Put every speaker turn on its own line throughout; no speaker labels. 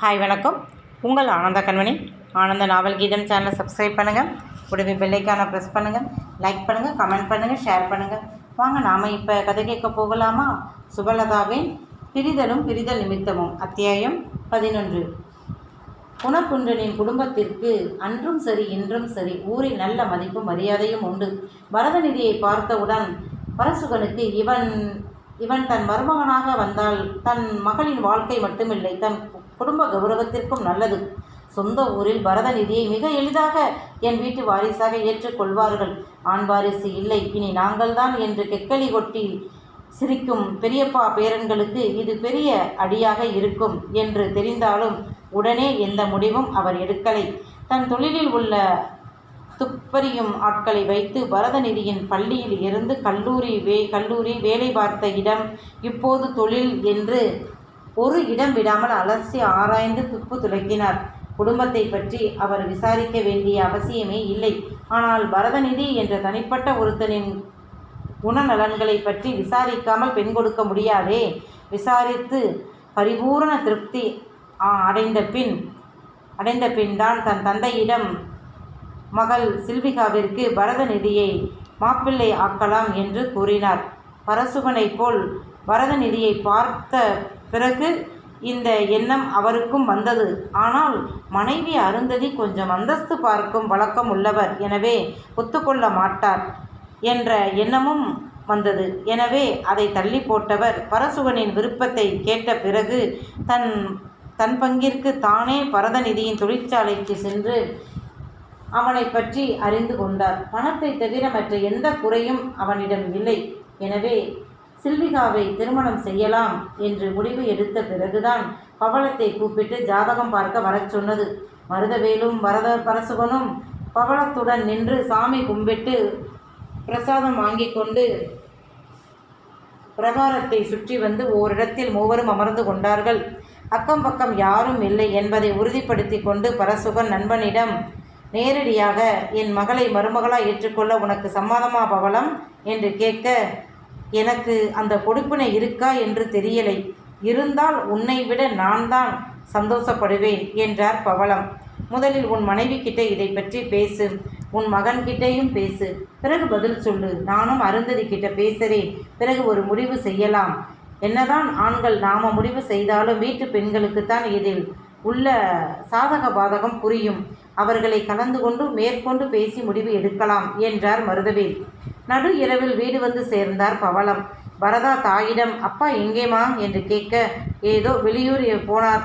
Hi வணக்கம். உங்கள் ஆனந்த கண்மணி. ஆனந்த நாவல் கீதம் சேனலை சப்ஸ்கிரைப் பண்ணுங்கள் உடனே பெல்லைக்கான ப்ரெஸ் பண்ணுங்கள் லைக் பண்ணுங்கள் கமெண்ட் பண்ணுங்கள் ஷேர் பண்ணுங்கள் வாங்க நாம் இப்போ கதை கேட்க போகலாமா? சுபலதாவின் பிரிதலும் பிரிதல் நிமித்தமும் அத்தியாயம் பதினொன்று. குணக்குன்றனின் குடும்பத்திற்கு அன்றும் சரி இன்றும் சரி ஊரில் நல்ல மதிப்பும் மரியாதையும் உண்டு. பரதநிதியை பார்த்தவுடன் பரசுகனுக்கு இவன் இவன் தன் மருமகனாக வந்தால் தன் மகளின் வாழ்க்கை மட்டுமில்லை தன் குடும்ப கௌரவத்திற்கும் நல்லது. சொந்த ஊரில் பரதநிதியை மிக எளிதாக என் வீட்டு வாரிசாக ஏற்றுக்கொள்வார்கள். ஆண் வாரிசு இல்லை. இனி நாங்கள்தான் என்று கெக்கலி கொட்டி சிரிக்கும் பெரியப்பா பேரன்களுக்கு இது பெரிய அடியாக இருக்கும் என்று தெரிந்தாலும் உடனே எந்த முடிவும் அவர் எடுக்கலை. தன் தொழிலில் உள்ள துப்பறியும் ஆட்களை வைத்து பரதநிதியின் பள்ளியில் இருந்து கல்லூரி வே கல்லூரி வேலை பார்த்த இடம் இப்போது தொழில் என்று ஒரு இடம் விடாமல் அலசி ஆராய்ந்து துப்பு துலக்கினார். குடும்பத்தை பற்றி அவர் விசாரிக்க வேண்டிய அவசியமே இல்லை. ஆனால் பரதநிதி என்ற தனிப்பட்ட ஒருத்தனின் குணநலன்களை பற்றி விசாரிக்காமல் பெண் கொடுக்க முடியாதே? விசாரித்து பரிபூரண திருப்தி அடைந்த பின் அடைந்த பின் தான் தன் தந்தையிடம் மகள் சில்விகாவிற்கு பரதநிதியை மாப்பிள்ளை ஆக்கலாம் என்று கூறினார். பரசுகனைப் போல் பரதநிதியை பார்த்த பிறகு இந்த எண்ணம் அவருக்கும் வந்தது. ஆனால் மனைவி அருந்ததி கொஞ்சம் அந்தஸ்து பார்க்கும் வழக்கம் உள்ளவர். எனவே ஒத்துக்கொள்ள மாட்டார் என்ற எண்ணமும் வந்தது. எனவே அதை தள்ளி போட்டவர் பரசுகனின் விருப்பத்தை கேட்ட பிறகு தன் தன் பங்கிற்கு தானே பரதநிதியின் தொழிற்சாலைக்கு சென்று அவனை பற்றி அறிந்து கொண்டார். பணத்தை தவிர மற்ற எந்த குறையும் அவனிடம் இல்லை. எனவே சில்விகாவை திருமணம் செய்யலாம் என்று முடிவு எடுத்த பிறகுதான் பவளத்தை கூப்பிட்டு ஜாதகம் பார்க்க வரச் சொன்னது. மருதவேலும் வரத பரசுகனும் பவளத்துடன் நின்று சாமி கும்பிட்டு பிரசாதம் வாங்கி கொண்டு பிரகாரத்தை சுற்றி வந்து ஓரிடத்தில் மூவரும் அமர்ந்து கொண்டார்கள். அக்கம் பக்கம் யாரும் இல்லை என்பதை உறுதிப்படுத்தி கொண்டு பரசுகன் நண்பனிடம் நேரடியாக என் மகளை மருமகளாய் ஏற்றுக்கொள்ள உனக்கு சம்மதமா பவளம்? என்று கேட்க எனக்கு அந்த கொடுப்பினை இருக்கா என்று தெரியலை. இருந்தால் உன்னை விட நான் தான் சந்தோஷப்படுவேன் என்றார் பவளம். முதலில் உன் மனைவி கிட்ட இதை பற்றி பேசு. உன் மகன் கிட்டேயும் பேசு. பிறகு பதில் சொல்லு. நானும் அருந்ததி கிட்ட பேசுகிறேன் பிறகு ஒரு முடிவு செய்யலாம். என்னதான் ஆண்கள் நாம முடிவு செய்தாலும் வீட்டு பெண்களுக்குத்தான் இதில் உள்ள சாதக பாதகம் புரியும். அவர்களை கலந்து கொண்டு மேற்கொண்டு பேசி முடிவு எடுக்கலாம் என்றார் மருதவேல். நடு இரவில் வீடு வந்து சேர்ந்தார் பவளம். பரதா தாயிடம் அப்பா எங்கேமா என்று கேட்க ஏதோ வெளியூர் போனார்.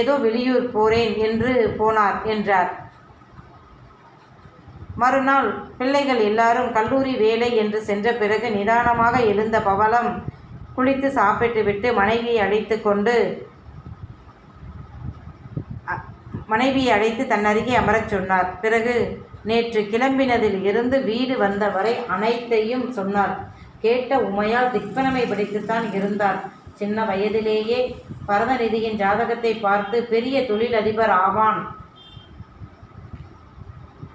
ஏதோ வெளியூர் போறேன் என்று போனார் என்றார். மறுநாள் பிள்ளைகள் எல்லாரும் கல்லூரி வேலை என்று சென்ற பிறகு நிதானமாக எழுந்த பவளம் குளித்து சாப்பிட்டுவிட்டு மனைவியை அழைத்து கொண்டு மனைவியை அழைத்து தன் அருகே அமரச் சொன்னார். பிறகு நேற்று கிளம்பினதில் இருந்து வீடு வந்தவரை அனைத்தையும் சொன்னார். கேட்ட உமையால் திக்பனமை படித்துத்தான் இருந்தார். சின்ன வயதிலேயே பரதநிதியின் ஜாதகத்தை பார்த்து பெரிய தொழிலதிபர் ஆவான்.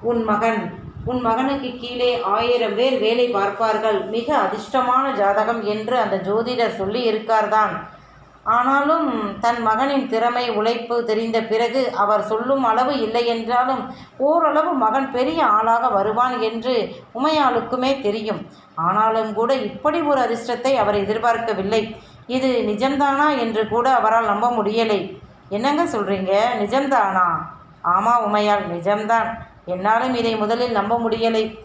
உன் மகன். உன் மகனுக்கு கீழே ஆயிரம் பேர் வேலை பார்ப்பார்கள். மிக அதிர்ஷ்டமான ஜாதகம் என்று அந்த ஜோதிடர் சொல்லி இருக்கார்தான் ஆனாலும் தன் மகனின் திறமை உழைப்பு தெரிந்த பிறகு அவர் சொல்லும் அளவு இல்லை என்றாலும் ஓரளவு மகன் பெரிய ஆளாக வருவான் என்று உமையாளுக்குமே தெரியும். ஆனாலும் கூட இப்படி ஒரு அதிர்ஷ்டத்தை அவர் எதிர்பார்க்கவில்லை. இது நிஜம்தானா என்று கூட அவரால் நம்ப முடியலை. என்னங்க சொல்கிறீங்க நிஜம்தானா? ஆமாம் உமையால் நிஜம்தான். என்னாலும் இதை முதலில் நம்ப முடியலை.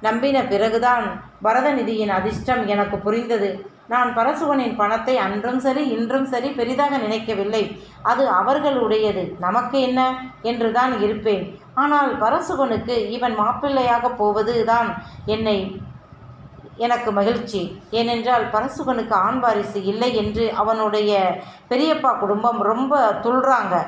நம்பின பிறகுதான் பரதநிதியின் அதிர்ஷ்டம் எனக்கு புரிந்தது. நான் பரசுவனின் பணத்தை அன்றும் சரி இன்றும் சரி பெரிதாக நினைக்கவில்லை. அது அவர்களுடையது. நமக்கு என்ன? என்று தான் இருப்பேன். ஆனால் பரசுவனுக்கு இவன் மாப்பிள்ளையாக போவது தான் என்னை எனக்கு மகிழ்ச்சி. ஏனென்றால் பரசுகனுக்கு ஆண் வாரிசு இல்லை என்று அவனுடைய பெரியப்பா குடும்பம் ரொம்ப துள்றாங்க.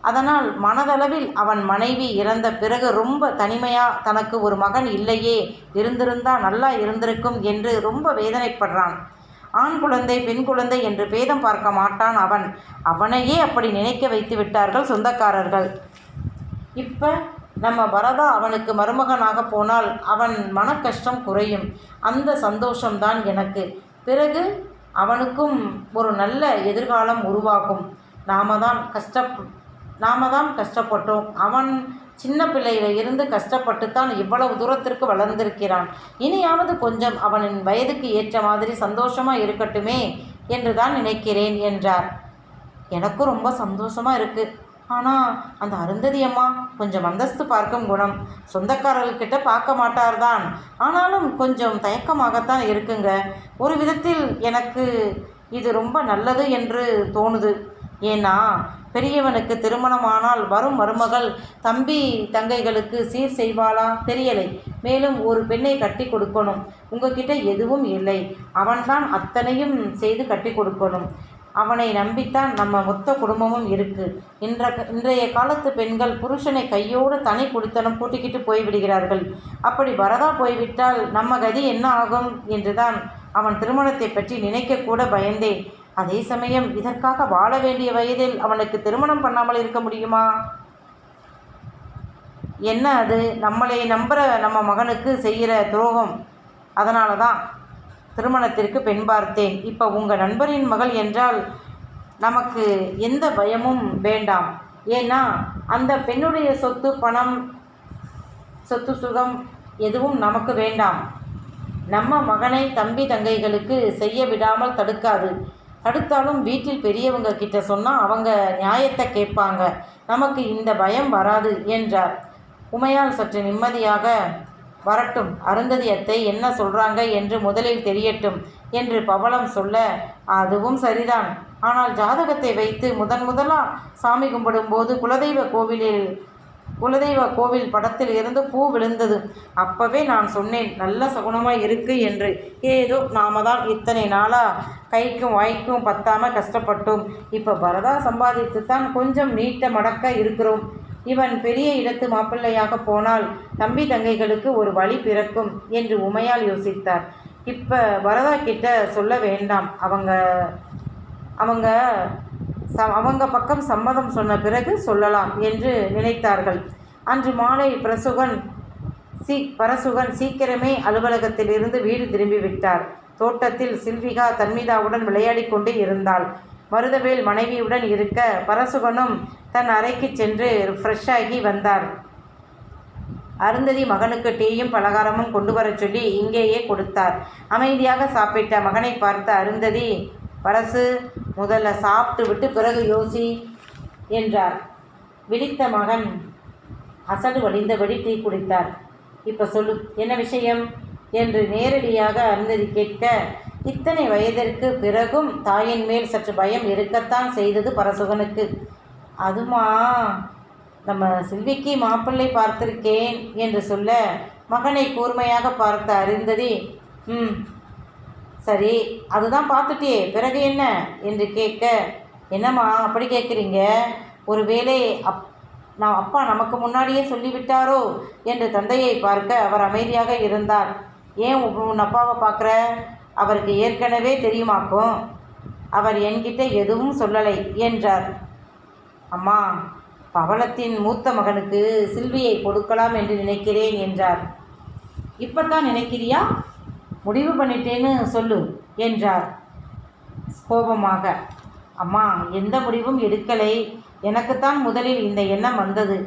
அதனால் மனதளவில் அவன் மனைவி இறந்த பிறகு ரொம்ப தனிமையாக தனக்கு ஒரு மகன் இல்லையே இருந்திருந்தா நல்லா இருந்திருக்கும் என்று ரொம்ப வேதனைப்படுறான். ஆண் குழந்தை பெண் குழந்தை என்று பேதம் பார்க்க மாட்டான் அவன். அவனையே அப்படி நினைக்க வைத்து விட்டார்கள் சொந்தக்காரர்கள். இப்போ நம்ம பரதா அவனுக்கு மருமகனாக போனால் அவன் மன கஷ்டம் குறையும். அந்த சந்தோஷம்தான் எனக்கு. பிறகு அவனுக்கும் ஒரு நல்ல எதிர்காலம் உருவாகும். நாம தான் கஷ்ட நாம தான் கஷ்டப்பட்டோம். அவன் சின்ன பிள்ளையில இருந்து கஷ்டப்பட்டு தான் இவ்வளவு தூரத்திற்கு வளர்ந்திருக்கிறான். இனியாவது கொஞ்சம் அவனின் வயதுக்கு ஏற்ற மாதிரி சந்தோஷமா இருக்கட்டுமே என்று தான் நினைக்கிறேன் என்றார். எனக்கும் ரொம்ப சந்தோஷமா இருக்கு. ஆனால் அந்த அருந்ததி அம்மா கொஞ்சம் அந்தஸ்து பார்க்கும் குணம். சொந்தக்காரர்கிட்ட பார்க்க மாட்டார்தான். ஆனாலும் கொஞ்சம் தயக்கமாகத்தான் இருக்குங்க. ஒரு விதத்தில் எனக்கு இது ரொம்ப நல்லது என்று தோணுது. ஏன்னா பெரியவனுக்கு திருமணமானால் வரும் மருமகள் தம்பி தங்கைகளுக்கு சீர் செய்வாளா தெரியலை. மேலும் ஒரு பெண்ணை கட்டி கொடுக்கணும். உங்ககிட்ட எதுவும் இல்லை. அவன்தான் அத்தனையும் செய்து கட்டி கொடுக்கணும். அவனை நம்பித்தான் நம்ம மொத்த குடும்பமும் இருக்கு. இன்ற இன்றைய காலத்து பெண்கள் புருஷனை கையோடு தனி குடித்தனம் கூட்டிக்கிட்டு போய்விடுகிறார்கள். அப்படி வரதா போய்விட்டால் நம்ம கதி என்ன ஆகும்? என்றுதான் அவன் திருமணத்தை பற்றி நினைக்கக்கூட பயந்தேன். அதே சமயம் இதற்காக வாழ வேண்டிய வயதில் அவனுக்கு திருமணம் பண்ணாமல் இருக்க முடியுமா? என்ன அது? நம்மளை நம்புகிற நம்ம மகனுக்கு செய்கிற துரோகம். அதனால தான் திருமணத்திற்கு பெண் பார்த்தேன். இப்போ உங்கள் நண்பரின் மகள் என்றால் நமக்கு எந்த பயமும் வேண்டாம். ஏன்னா அந்த பெண்ணுடைய சொத்து பணம் சொத்து சுகம் எதுவும் நமக்கு வேண்டாம். நம்ம மகனை தம்பி தங்கைகளுக்கு செய்ய விடாமல் தடுக்காது. தடுத்தாலும் வீட்டில் பெரியவங்க கிட்ட சொன்னால் அவங்க நியாயத்தை கேட்பாங்க. நமக்கு இந்த பயம் வராது என்றார். உமையால் சற்று நிம்மதியாக வரட்டும் அருந்ததி அத்தை என்ன சொல்றாங்க என்று முதலில் தெரியட்டும் என்று பவளம் சொல்ல அதுவும் சரிதான். ஆனால் ஜாதகத்தை வைத்து முதன் முதலா சாமி கும்பிடும்போது குலதெய்வ கோவிலில் குலதெய்வ கோவில் படத்தில் இருந்து பூ விழுந்தது. அப்பவே நான் சொன்னேன் நல்ல சகுனமாக இருக்கு என்று. ஏதோ நாம தான் இத்தனை நாளாக கைக்கும் வாய்க்கும் பத்தாமல் கஷ்டப்பட்டோம். இப்போ பரதா சம்பாதித்து தான் கொஞ்சம் நீட்ட மடக்க இருக்கிறோம். இவன் பெரிய இடத்து மாப்பிள்ளையாக போனால் தம்பி தங்கைகளுக்கு ஒரு வழி பிறக்கும் என்று உமையால் யோசித்தார். இப்போ பரதா கிட்ட சொல்ல வேண்டாம். அவங்க அவங்க ச அவங்க பக்கம் சம்மதம் சொன்ன பிறகு சொல்லலாம் என்று நினைத்தார்கள். அன்று மாலை பிரசுகன் சீ பரசுகன் சீக்கிரமே அலுவலகத்திலிருந்து வீடு திரும்பிவிட்டார். தோட்டத்தில் சில்விகா தன்மிதாவுடன் விளையாடி கொண்டு இருந்தாள். மருதவேல் மனைவியுடன் இருக்க பரசுகனும் தன் அறைக்கு சென்று ஃப்ரெஷ்ஷாகி வந்தார். அருந்ததி மகனுக்கு டீயும் பலகாரமும் கொண்டு வரச் சொல்லி இங்கேயே கொடுத்தார். அமைதியாக சாப்பிட்ட மகனை பார்த்த அருந்ததி பரசு முதல்ல சாப்பிட்டு விட்டு பிறகு யோசி என்றார். விழித்த மகன் அசடு வழிந்தபடி டீ குடித்தார். இப்போ சொல்லு என்ன விஷயம்? என்று நேரடியாக அருந்ததி கேட்க இத்தனை வயதிற்கு பிறகும் தாயின் மேல் சற்று பயம் இருக்கத்தான் செய்தது பரசுகனுக்கு. அதுமா நம்ம சில்விக்கு மாப்பிள்ளை பார்த்திருக்கேன் என்று சொல்ல மகனை கூர்மையாக பார்த்த அருந்ததி ம் சரி அதுதான் பார்த்துட்டியே பிறகு என்ன? என்று கேட்க என்னம்மா அப்படி கேட்குறீங்க? ஒருவேளை அப் நான் அப்பா நமக்கு முன்னாடியே சொல்லிவிட்டாரோ? என்று தந்தையை பார்க்க அவர் அமைதியாக இருந்தார். ஏன் உன் அப்பாவை பார்க்குற? அவருக்கு ஏற்கனவே தெரியுமாக்கும்? அவர் என்கிட்ட எதுவும் சொல்லலை என்றார். அம்மா பவளத்தின் மூத்த மகனுக்கு சில்வியை கொடுக்கலாம் என்று நினைக்கிறேன் என்றார். இப்பத்தான் நினைக்கிறியா? முடிவு பண்ணிட்டேன்னு சொல்லு என்றார். கோபமாக அம்மா எந்த முடிவும் எடுக்கலை. எனக்குத்தான் முதலில் இந்த எண்ணம் வந்தது.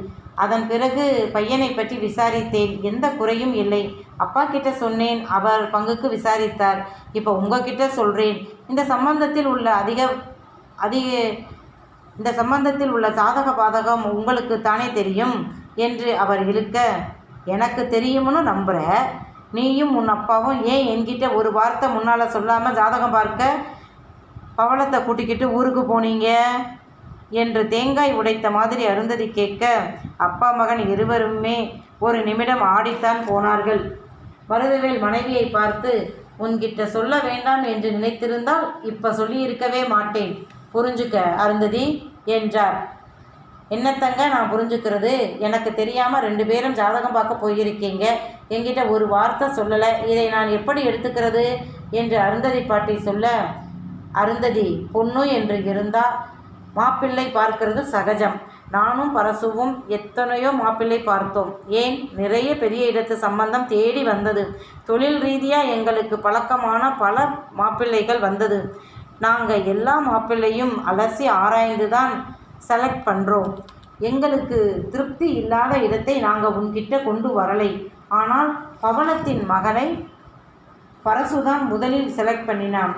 அதன் பிறகு பையனை பற்றி விசாரித்தேன். எந்த குறையும் இல்லை. அப்பா கிட்ட சொன்னேன். அவர் பங்குக்கு விசாரித்தார். இப்போ உங்ககிட்ட சொல்கிறேன் இந்த சம்பந்தத்தில் உள்ள அதிக அதிக இந்த சம்பந்தத்தில் உள்ள சாதக பாதகம் உங்களுக்கு தானே தெரியும்? என்று அவர் இழுக்க எனக்கு தெரியும்னு நம்புகிற நீயும் உன் அப்பாவும் ஏன் என்கிட்ட ஒரு வார்த்தை முன்னால் சொல்லாமல் ஜாதகம் பார்க்க? பவளத்தை கூட்டிக்கிட்டு ஊருக்கு போனீங்க? என்று தேங்காய் உடைத்த மாதிரி அருந்ததி கேட்க அப்பா மகன் இருவருமே ஒரு நிமிடம் ஆடித்தான் போனார்கள். மருதவேல் மனைவியை பார்த்து உன்கிட்ட சொல்ல வேண்டாம் என்று நினைத்திருந்தால் இப்போ சொல்லியிருக்கவே மாட்டேன். புரிஞ்சுக்க அருந்ததி என்றார். என்னத்தங்க நான் புரிஞ்சுக்கிறது? எனக்கு தெரியாமல் ரெண்டு பேரும் ஜாதகம் பார்க்க போயிருக்கீங்க. என்கிட்ட ஒரு வார்த்தை சொல்லலை. இதை நான் எப்படி எடுத்துக்கிறது? என்று அருந்ததி பாட்டி சொல்ல அருந்ததி பொண்ணு என்று இருந்தால் மாப்பிள்ளை பார்க்கிறது சகஜம். நானும் பரசுவும் எத்தனையோ மாப்பிள்ளை பார்த்தோம். ஏன்? நிறைய பெரிய இடத்து சம்பந்தம் தேடி வந்தது. தொழில் ரீதியாக எங்களுக்கு பழக்கமான பல மாப்பிள்ளைகள் வந்தது. நாங்கள் எல்லா மாப்பிள்ளையும் அலசி ஆராய்ந்து தான் செலக்ட் பண்ணுறோம் எங்களுக்கு திருப்தி இல்லாத இடத்தை நாங்கள் உன்கிட்ட கொண்டு வரலை. ஆனால் பவனத்தின் மகனை பரசுதான் முதலில் செலக்ட் பண்ணினான்.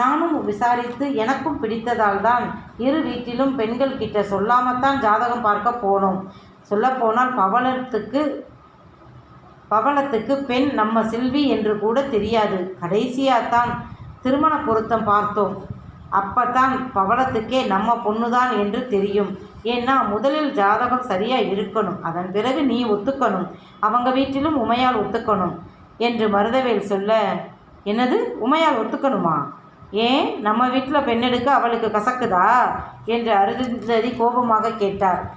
நானும் விசாரித்து எனக்கும் பிடித்ததால் தான் இரு வீட்டிலும் பெண்கள் கிட்ட சொல்லாமத்தான் ஜாதகம் பார்க்க போனோம். சொல்லப்போனால் பவளத்துக்கு பவளத்துக்கு பெண் நம்ம செல்வி என்று கூட தெரியாது. கடைசியாக தான் திருமண பொருத்தம் பார்த்தோம். அப்பதான் பவளத்துக்கே நம்ம பொண்ணுதான் என்று தெரியும். ஏன்னா முதலில் ஜாதகம் சரியாக இருக்கணும். அதன் பிறகு நீ ஒத்துக்கணும். அவங்க வீட்டிலும் உமையால் ஒத்துக்கணும் என்று மருதவேல் சொல்ல என்னது? உமையால் ஒத்துக்கணுமா? ஏன்? நம்ம வீட்டில் பெண்ணெடுக்க அவளுக்கு கசக்குதா? என்று அருந்ததி கோபமாக கேட்டார்.